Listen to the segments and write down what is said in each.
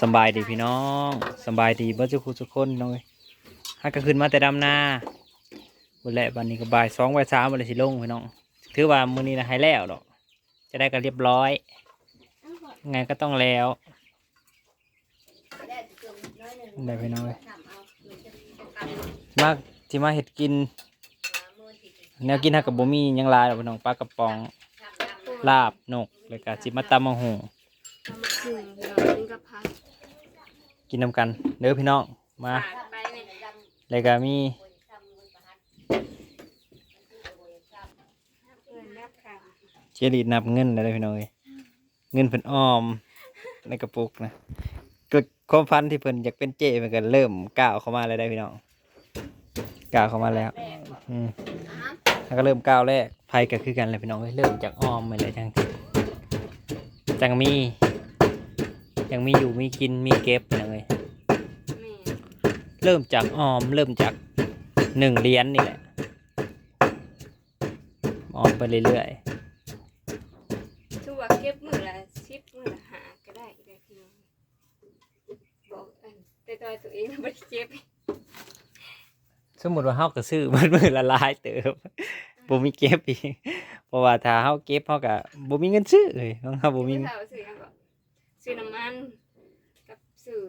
สบายดีพี่น้องสบายดีเบิร์ทุกทุกคนน้องเอ้ยฮักก็ขึ้นมาแต่ดำนาบุแหละวันนี้ก็บ่ายสองบ่ายสามวันเลยสิลงพี่น้อง ถือว่ามื้อนี้นะให้แล้วดอก จะได้กันเรียบร้อย ไงก็ต้องแล้วได้พี่น้องเลยมาที่มาเห็ดกิน แนวกินฮักกับบ่มียังลายดอกพี่น้องปลากระป๋อง ลาบนกแล้วก็สิมาตำมะฮ กินนำกันเด้อพี่น้องมาปาดไปเนี่ยแล้วก็มีเงินนับค่ะเจลีดนับเงินอะไรพี่น้องเอ้ยเงินเพิ่นออมในกระปุกนะก็ความพันที่เพิ่นอยากเป็นเจมันก็เริ่มก้าวเข้ามาแล้วได้พี่น้องก้าวเข้ามาแล้วอืมแล้วก็เริ่มก้าวแรกไพ่ก็คือกันเลยพี่น้องเอ้ยเริ่มจากออมไปเลยจังจังมี ยังมีอยู่มีกินมีเก็บพี่น้องเอ้ยแม่เริ่มจากออมเริ่มจากหนึ่งเหรียญนี่แหละออมไปเรื่อยๆชั่วเก็บมือละสิบมือละหาก็ได้เลยพี่น้องบอกอันแต่ตัวตัวเองไม่ได้เก็บสมมติว่าเฮาก็ซื้อมันมือละหลายเติบบ่มีเก็บอีกเพราะว่าถ้าเฮาเก็บเฮาก็บ่มีเงินซื้อเลยของเฮาบ่มีซื้อข้าว ซื้อหยังก็ซื้อน้ำมัน กับซื้อ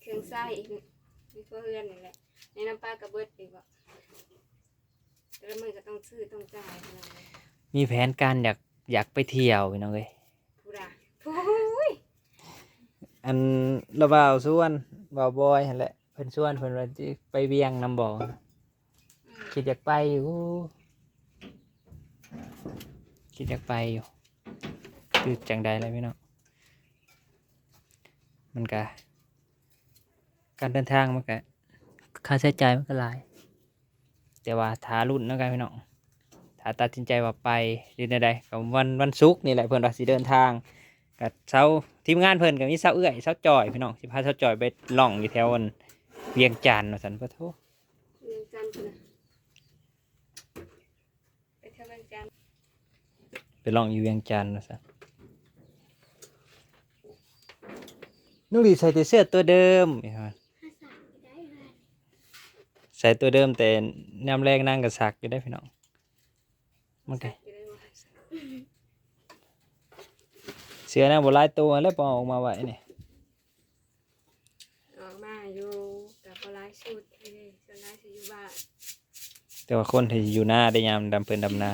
เครื่องใส้อีกมีเพื่อนนี่แหละในน้ำปลากระเบิดอีกว่าแต่ละมือก็ต้องซื้อต้องจ่ายพี่น้องเลยมีแผนการอยากอยากไปเที่ยวพี่น้องเอ้ยผู้ใดโอ้ยอันระบ่าวส่วนบ่าวบอยหั่นแหละเพิ่นชวนเพิ่นว่าสิไปเวียงนำบ่คิดอยากไปอยู่คิดอยากไปอยู่คือจังใดเลยพี่น้อง มันก็การเดินทางมันก็ค่าใช้จ่ายมันก็หลาย แต่ว่าถ้ารุ่นเนาะกันพี่น้องถ้าตัดสินใจว่าไปหรือใดๆกับวันวันศุกร์นี่แหละเพิ่นว่าสิเดินทางกับเช้าทีมงานเพิ่นกับมีเช้าเอื้อยเช้าจอยพี่น้องสิพาเช้าจอยไปล่องอยู่แถวอันเวียงจันทน์ว่าซั่นปะโทเรียนจันทร์พุ่นนะไปเที่ยวเวียงจันทร์ไปล่องอยู่เวียงจันทน์ว่า นนุ่งดีใส่แต่เสื้อตัวเดิมอีกว่าใส่ตัวเดิมแต่ยามแรกนั่งกับสักอยู่ได้พี่น้องมันก็อยู่ได้บ่เสื้อนั่งบ่หลายตัวแล้วปอออกมาไว้นี่ออกมาอยู่กับปลายชุดนี่ส่วนนายสิอยู่บ้านแต่ว่าคนที่อยู่หน้าได้ยามดำเพิ่นดำนา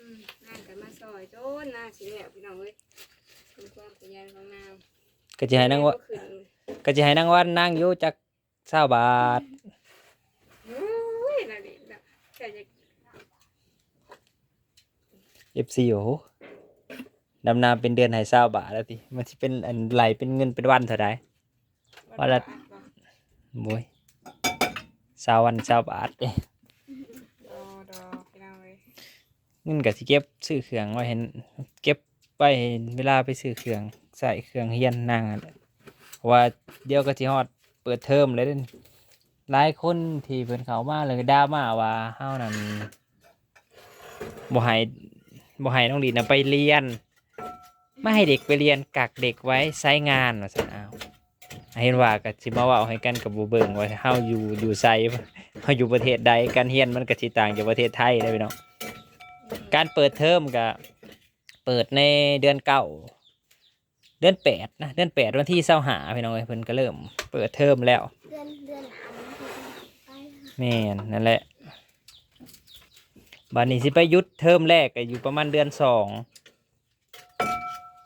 อืมนั่งกันมาซอยโจนหน้าสิแล้วพี่น้องเอ้ยเป็นความขยันของนาง ก็จะให้นั่งว่าก็จะให้นั่งวันนั่งอยู่จักเศร้าบาทโอ้ยน่าดีนะแค่จะเอฟซีโอดำนาเป็นเดือนให้เศร้าบาทแล้วทีมันที่เป็นอันไหลเป็นเงินเป็นวันเท่าไดวันละบุยเศร้าวันเศร้าบาทเด้ดองเอ้ยเงินก็สิเก็บซื้อเครื่องไว้เห็นเก็บไปเวลาไปซื้อเครื่อง ใส่เครื่องเฮียนนั่งนั่นแหละว่าเดียวก็สิฮอดเปิดเทอมเลยเด้นหลายคนที่เพิ่นเขามาเลยด่ามาว่าเฮานั่นบ่ให้บ่ให้น้องดีนะไปเรียนไม่ให้เด็กไปเรียนกักเด็กไว้ใช้งานว่าซั่นอ้าวเห็นว่าก็สิมาเว้าให้กันกับบ่เบิ่งว่าเฮาอยู่อยู่ไสเฮาอยู่ประเทศใดการเรียนมันก็สิต่างจากประเทศไทยเด้อพี่น้องการเปิดเทอมก็เปิดในเดือนเก้า เดือนแปดนะเดือนแปดวันที่เสาหาพี่น้องเอ้ยเพิ่นก็เริ่ม เปิดเทอมแล้วเดือนเดือนหลังไปแม่นนั่นแหละบัดนี้สิไปหยุดเทอมแรกก็อยู่ประมาณเดือนสอง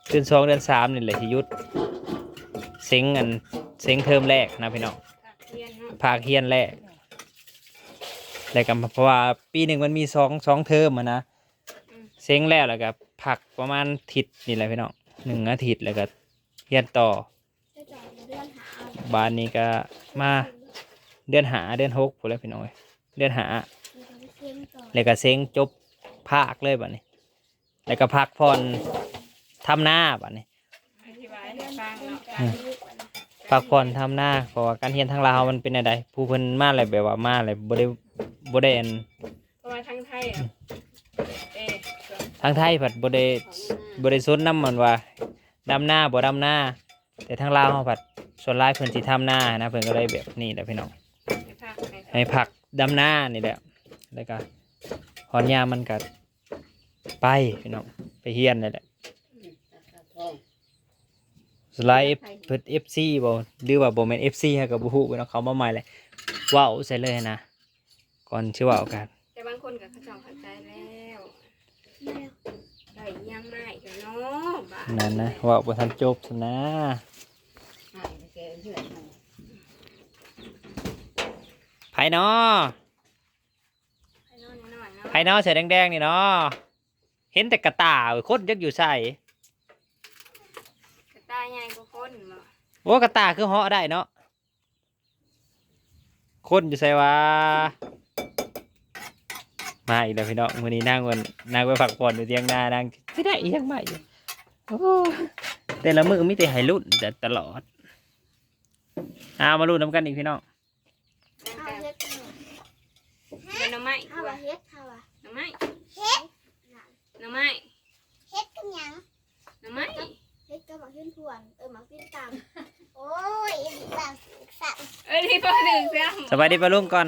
เดือนสองเดือนสามนี่แหละที่หยุดเซ็งอันเซ็งเทอมแรกนะพี่น้องผักเทียนเนาะภาคเฮียนแรกแล้วก็เพราะว่าปีหนึ่งมันมีสองสองเทอมอะนะเซ็งแล้วแล้วก็พักประมาณอาทิศนี่แหละพี่น้อง หนึ่งอาทิตย์แล้วก็เฮียนต่อจะจ่ายเดือนหาบานนี้ก็มาเดือนหาเดือนหกพูดแล้วพี่น้องเอ้ยเดือนหาเดือนเค็มต่อแล้วก็เซ็งจบภาคเลยบัดนี้ แล้วก็พักผ่อนทำหน้าบัดนี้อธิบายให้ฟังเนาะอืมพักผ่อนทำหน้าเพราะว่าการเรียนทางลาวมันเป็นอะไรผู้เพิ่นมาอะไรแบบว่ามาอะไรบ่ได้บ่ได้อันเพราะว่าทั้งไทยอะเอ๊ะ ทางไทยผัดบ่ได้บ่ได้สนนำมันว่าดำหน้าบ่ดำหน้า แต่ทางลาวเขาผัดส่วนลายเพิ่นสิทำหน้านะเพิ่นก็เลยแบบนี้แหละพี่น้องให้ผักดำหน้านี่แหละแล้วก็หอนยามันก็ไปพี่น้องไปเฮียนนี่แหละสไลด์เพิ่น FC บ่หรือว่าบ่แม่น FC ฮะก็บ่ฮู้พี่น้องเขามาใหม่เลยว้าวใส่เลยนะก่อนสิเว้ากันแต่บางคนก็เขาจ้าเข้าใจแล้ว ได้ยังไม่กันเนาะบ้านั่นนะเว้าบ่ทันจบซะนะไผเนาะให้นอนหน่อยๆเนาะไผเนาะเสือแดงๆนี่เนาะเห็นแต่กระต่ายคนจักอยู่ใส่กระต่ายใหญ่กว่าคนบ่โอ้กระต่ายคือเหาะได้เนาะคนอยู่ใส่วะ มาอีกแล้วพี่น้องวันนี้นั่งวันนั่งไปฝักผ่อนอยู่เตียงนานั่งไม่ได้อีกยังไม่อยู่แต่ละมือมีแต่ให้รุ่นแต่ตลอดเอามารุ่นน้ำกันอีกพี่น้องแล้วเป็นน่อไม้กเอาวเฮ็ดเอาวน่อไม้เฮ็ดน่อไม้เฮ็ดกันยังน่อไม้เฮ็ดก็มาขึ้นพวนเออหมาขึ้นตามโอ้ยดีตาสั่นเอ้ยที่พ่อหนึ่งเสียสบายดีปะลุงก่อน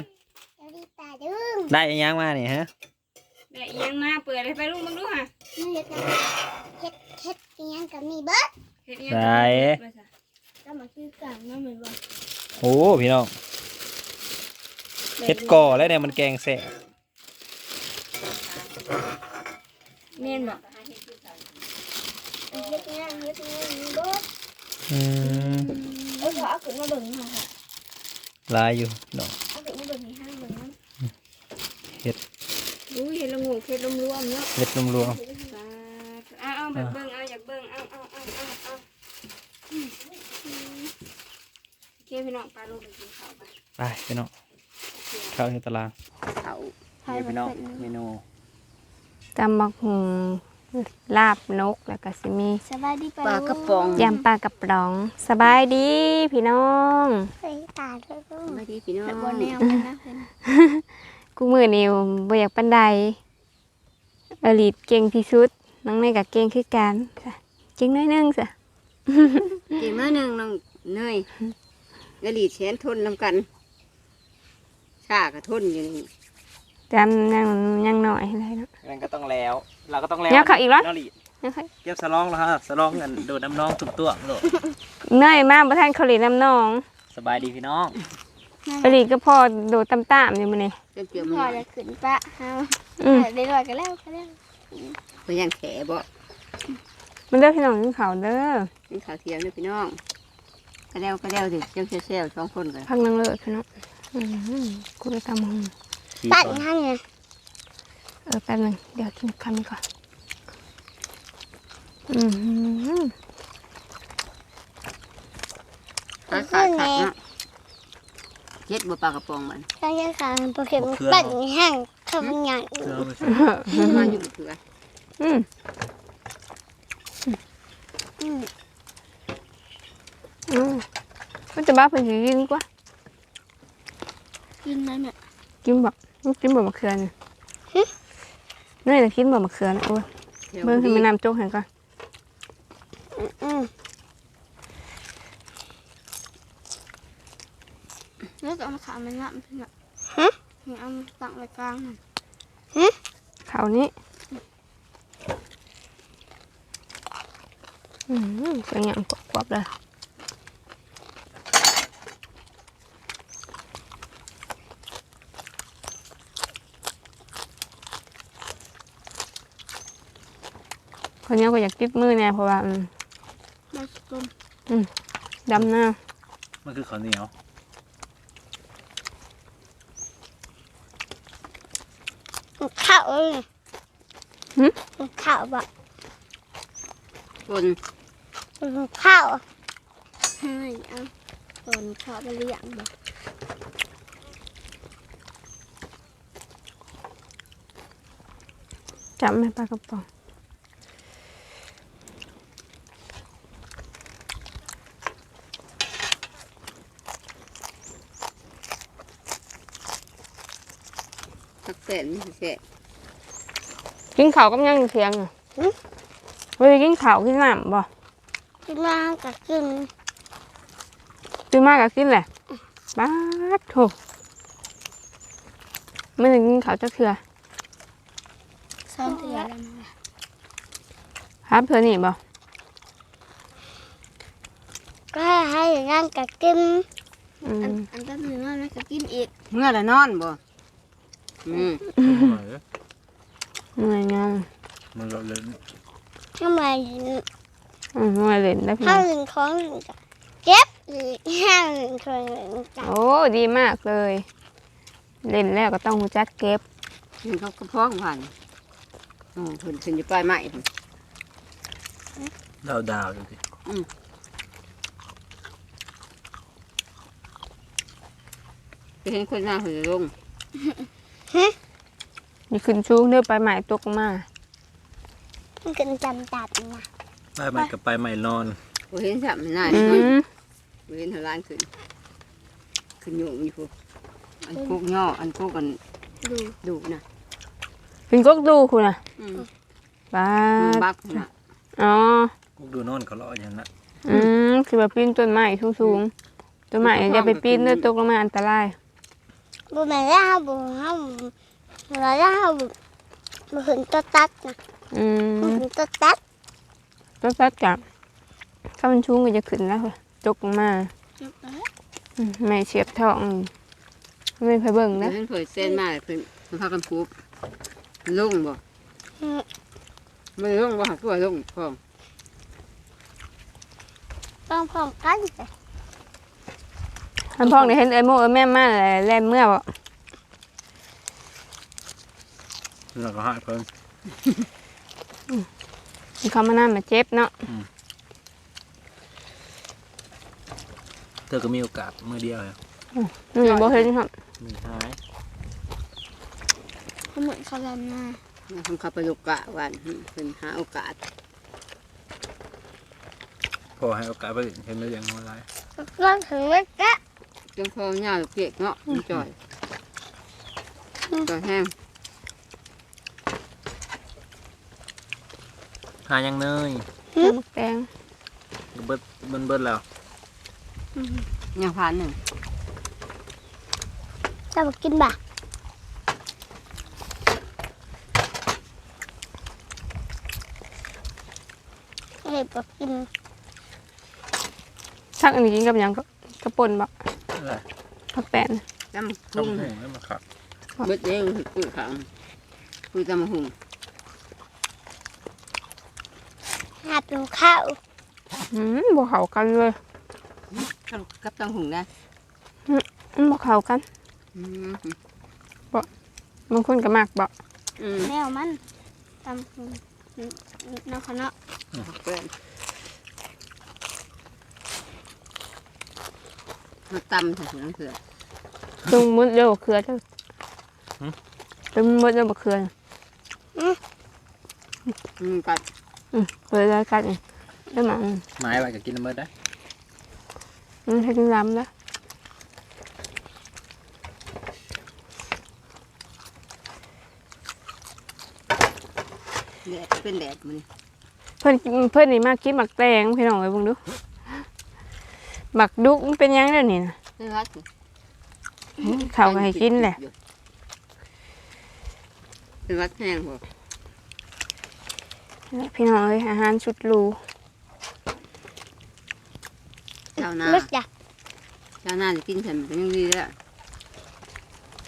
ดีตาดึงได้อีหยังมานี่ฮะได้อีหยังมาเปิดให้ไปลุงมึงดูฮะนี่เฮ็ดกันเฮ็ดเฮ็ดกันหยังกับมีเบิดเฮ็ดอีหยังกันมาซะก็มาขึ้นกลางนั่นเหมือนว่าโอ้พี่น้องเฮ็ดก่อแล้วเนี่ยมันแกงแสะเม่นบ่เฮ็ดหยังเฮ็ดหยังมีเบิดอืมเออเอาขึ้นมาเบิ่งหน่อยค่ะหลายอยู่พี่น้องเอาขึ้นมาเบิ่งในห้างเบิ่งนั้น อุ้ย เฮ็ดละงูเฮ็ดลมรวมเนาะเฮ็ดรวมเอาเอาแบบเบิ่งเอาอยากเบิ่งเอาเอาเอาเอาเอาอืมอืมโอเคพี่น้องปลาลูกไปกินข้าวไปๆไปพี่น้องเข้าในตารางเขานี่พี่น้องเมนูตำบักหุงลาบนกแล้วก็สิมีสบายดีปลากระป๋องยำปลากระป๋องสบายดีพี่น้องเฮ้ยตาด้วยลูกไม่ดีพี่น้องแล้วบ่แนวมันนะเพิ่นกูมือนิวบ่อยากปันใด อลีดเก่งที่สุด น้องเนยกับเก่งคือกันจ้ะเก่งน้อยหนึงจ้ะเก่งน้อยหนึ่งน้องเนยกะหลีแขนทนนำกันชาก็ทนอยู่นี่จำยังยังหน่อยอะไรเนาะนั่นก็ต้องแล้ว เราก็ต้องแล้วเดี๋ยวเข้าอีกเหรอน้องหลียังค่อยเก็บสลองแล้วฮะสลองกันโดดน้ำน้องตุ่มตัวโลดเนยมาบ่ทันเขาหลีน้ำน้อง สบายดีพี่น้อง อลีดก็พอโดดตามๆอยู่มื้อนี้เปรี้ยวพๆอมันจะขึ้นปะเฮาอืมได้รอยกันแล้วก็แล้วก็ยังแขบ่มันเด้อพี่น้องกินข้าวเด้อกินข้าวเที่ยงเด้อพี่น้องก็แล้วก็แล้วสิเจ้าเซลล์สองคนกันพักนั่งเลิศพี่น้องอืมกูได้ตำบักหุงขี่ปัดก่อนนั่นไงเออแป๊บหนึงเดี๋ยวกินคำนี้ก่อนอืมขาขาดขาด เนาะเฮ็ดบ่ปลากระป๋องมันใช่ค่ะโปรแกรมปัดแห้งทำงานเครื่องเอาไปใส่มาอยู่เถื่ออืมอืมอืมมันจะบ้าเพิ่นสิกินกว่ากินนั่นน่ะกินแบบกินแบบมะเขือนี่นี่น่ะกินแบบมะเขือนะโอ้ยเดี๋ยวเบิ่งให้ดีมันน้ำโจ๊กให้ก่อนอืม แล้วก็เอามาขามันละมันละฮะเอามาตั้งไว้กลางน่ะข้าวนี้อืมเป็นอย่างกรอบๆเลยคนนี้ก็อยากติดมือแน่เพราะว่าอืมมาสกุลดำหน้ามันคือข้าวเหนียว ข้าวเลยข้าวบะคนข้าวเฮ้ยเอาตอนข้าวไปเลี้ยงบ่จับไม่ปลากระป๋อง สักแสนนี่สิแสนกินข้าวกับยังเสียงอะเฮ้ยกินข้าวกินน้ำบ่กินมาก็กินตื่นมากก็กินแหละบ้าดโถไม่ได้กินข้าวจักเถื่อซ้อนเถื่อแล้วมาครับเถื่อนี่บ่ก็ให้ให้อย่างนั้นก็กินอือันมอันตั้งหนึ่งแล้วก็กินอีกเมื่อละนอนบ่ อืมเหนื่อยงามมันเราเลยทำไมอืมเหนื่อยเล่นได้พี่น้ห้าองหนึ่งของหนึ่งก็เก็บอีกห้าหนึ่งของหนึ่งก็โอ้ดีมากเลย เล่นแล้วก็ต้องรู้จักเก็บนี่เขาก็พ้องผ่านอ๋อเพิ่นเพิ่นอยู่ปลายไม้พุ่นดาวดาวดูสิไปเห็นคนมาเพิ่นจะ ลงนี่ขึ้นชูงเนื้อไปใหม่ตกมามันกินจำจัดนะไปใหม่กับไปใหม่นอนบ่เห็นสับมันน่าอืนี่มบ่เห็นทางร้านขึ้นขึ้นโยงอยู่พุ่นอันกุกย่ออันกุกกันดูดูนะเป็นกกดูคุณอะอืมบ้ามันดบักพุ่นน่ะอ๋อพวกดูนอนเขาเลาะอย่างนั้นอืมคือแบบปีนต้นไม้สูงๆต้นไม้อย่าไปปีนเนื้อตกลงมาอันตราย บุแม่ย่าบุห้าเราย่าบุบุเห็นตัวตัดนะอืบุมเห็นตัวตัดต้นสัดกับถ้ามันชูงก็จะขึ้นแล้วค่ะตกลงมาอืมไม่เสียบท้องไม่ไปเบิ่งเดี๋ยนะวเพิ่นเผยเส้นมาเพิ่นมันพากันพูบลงบ่ไม่ลงบ่หักตัวลงพร้อมต้องพร้อมกันสิ อันพ่องเนี่ยเห็นเอ้ยโมเอ้ยแม่มาแหละแล่นเมื่อบ่เราก็ให้เพิ่นมันเขามานั่นมาเจ็บเนาะเธอก็มีโอกาสมือเดียวเลยอืมบ่เห็นครับมีหายเขาเหมือนเขาลำหน้าเพิ่นเข้าไปลูกกะวันเพิ่นหาโอกาสพอให้โอกาสไปเห็นแล้วยังไม่ไรก็ถึงเล็กละ จังพอหญ้าลูกเปียกเนาะมันจ่อยจ่อยแห้งหายังเนยน้ำแตงเบิดเบิดเบิดแล้วหญ้าพานหนึ่งจะมากินบ่ะเอ้ยบอกกินชักอันนี้กินกับหยังก็กระป่นบ่อะไร ผักแปนจำต้หุมงหูให้มาขัดเบิดเองปุ๋ยขังปุ๋ยจำหุงหาเป็นข้าวอืมบ่เข้ากันเลยกับจำหุงได้อืมบ่เข้ากันอืมบางคนก็มักบ่อืมแมวมันตำน้ำขาวเนาะเกิน มาตำใส่ถุงน้ำเสือตึงมุดเด้อบักเขือเด้อตึงมุดเด้อบักเขืออืมกัดอืมเปิดรายการอีกได้มาอืมไม้ไว้ก็กินเบิดได้อืมให้กินลำแล้วแดดเป็นแดดมันเพิ่นเพิ่นนี่มากินหมักแตงพี่น้องเอ้ยเบิ่งดู หมักดุกมันเป็นหยังเด้อนี่นะนี่รัดอืมเขาก็ให้กินแหละเป็นวัดแห้งบ่พี่น้องเอ้ยอาหารชุดหรูชาวนาลึกจ้ะชาวนาจะกินฉันเป็นยังดีแล้ว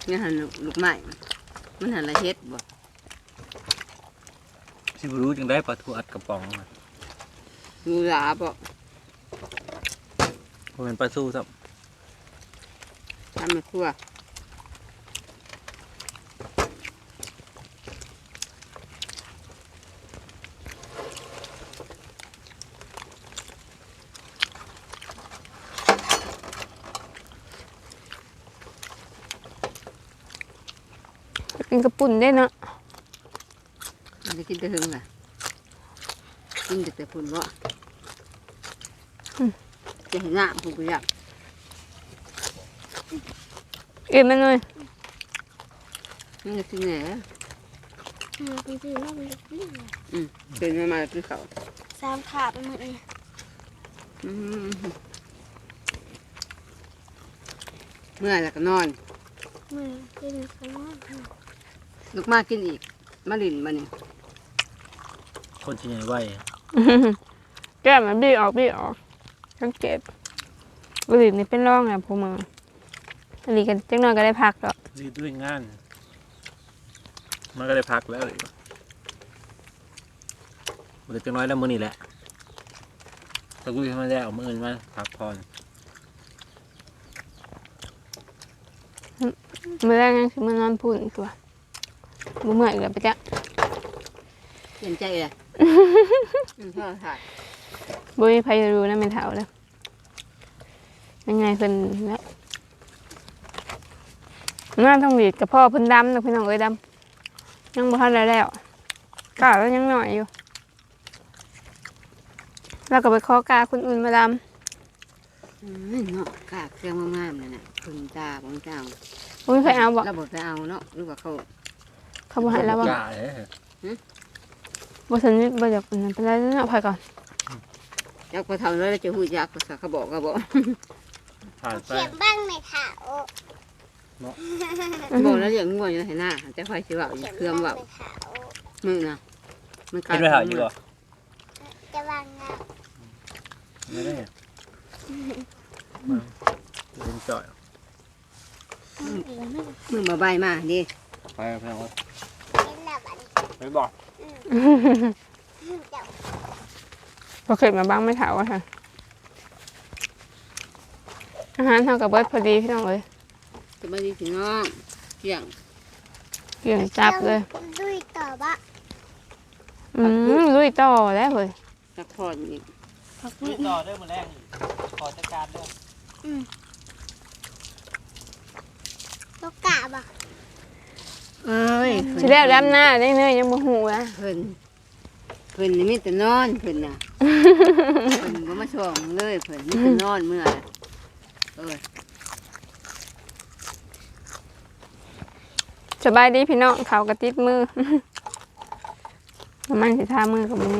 นี่หันลูกไม้มันหันละเฮ็ดบ่สิบรู้จึงได้ปลาทูอัดกระป๋องมาดูหลาบ่ เพราะเป็นปลาสู้ครับทำมาครัวกินกระปุ่นได้เนาะมันจะกินแต่หึงล่ะกินแต่แต่พุ่นบ่ จะเห็นหน้าผมก็อยากเอ็มมันเลยมันจะกินแหน่อืมกินสิว่ามันจะกินเป็นมามาคือเขาสามขาบมันเลยอืมเมื่อแล้วก็นอนมือกินขนมลุกมากินอีกมาลินมานี่คนที่ไหนไหวแก้มมันบี้ออกบี้ออก สังเกตบุหรี่นี่เป็นร่องนะพวกมึงอันนี้กันจังนอนก็ได้พักแล้วรีดด้วยงาน มันก็ได้พักแล้วเลยมันจะน้อยแล้วมือนี่แหละตะกุยทำไมได้เอามืออื่นมาพักผ่อนมื่อแรกนั่นคือมื่อนอนพูดตัวบ่เมื่อยอีกแล้วปะจ๊ะเปลี่ยนใจเลย อืมพ่อถ่าย บ่มีใครรู้นะเป็นเถาแล้วยังไงเพิ่นแล้วน่าต้องหลีดกับพ่อเพิ่นดำนะพี่น้องเอ้ยดำยังบ่ทันได้แล้วกล้าแล้วยังหน่อยอยู่ แล้วก็ไปขอกาคนอื่นมาดอืมเนาะกาเครื่องงามๆนั่นน่ะคุณตาของเจ้าำบ่มีใครเอาบอกเราบอกไปเอาเนาะหรือว่าเขาเขาบ่ให้แล้วบ่กล้าเลยบ่สนิทบ่อยากอันนั้นเป็นไรเนาะไปก่อน จักพอเท่าแล้วจะหูจักภาษาเขาบอกก็บอกผ่านไปเขียนบ้างไหมค่ะโอ้บอกแล้วอย่างง่วงอยู่ไหนหน้าแต่คอยสิเว่าอยู่เครื่องเว่าค่ะโอ้มึงนะมันเห็นไหมเหรออยู่บ่จะวางงาไม่ได้มาเป็นจ่อยอีกไม่มึงมาใบมาดิไปไปเอาเป็นแบบอันไปบอก เจ้าบ่เคยมาบ้างไม่เถาอะค่ะ อาหารเท่ากับเบิดพอดีพี่น้องเอ้ยจะมาดีพี่น้องเกี่ยงเกี่ยงจับเลยดุยต่อบ่อืมลุยต่อแล้วเฮ้ยสักพอนอีกพักนี่นี่ต่อเด้อมือแรงขอจัดการเด้อลูกกะบ่เอ้ยสิแล้วดำหน้าได้เนื่อยยังบ่หูนะเพิ่นเพิ่นนี่มีแต่นอนเพิ่นน่ะ เพิ่นบ่มาช่วงเลยเพิ่นมีแต่นอนเมื่อเออสบายดีพี่น้องเขากระติดมือมันสิทามือกับมือ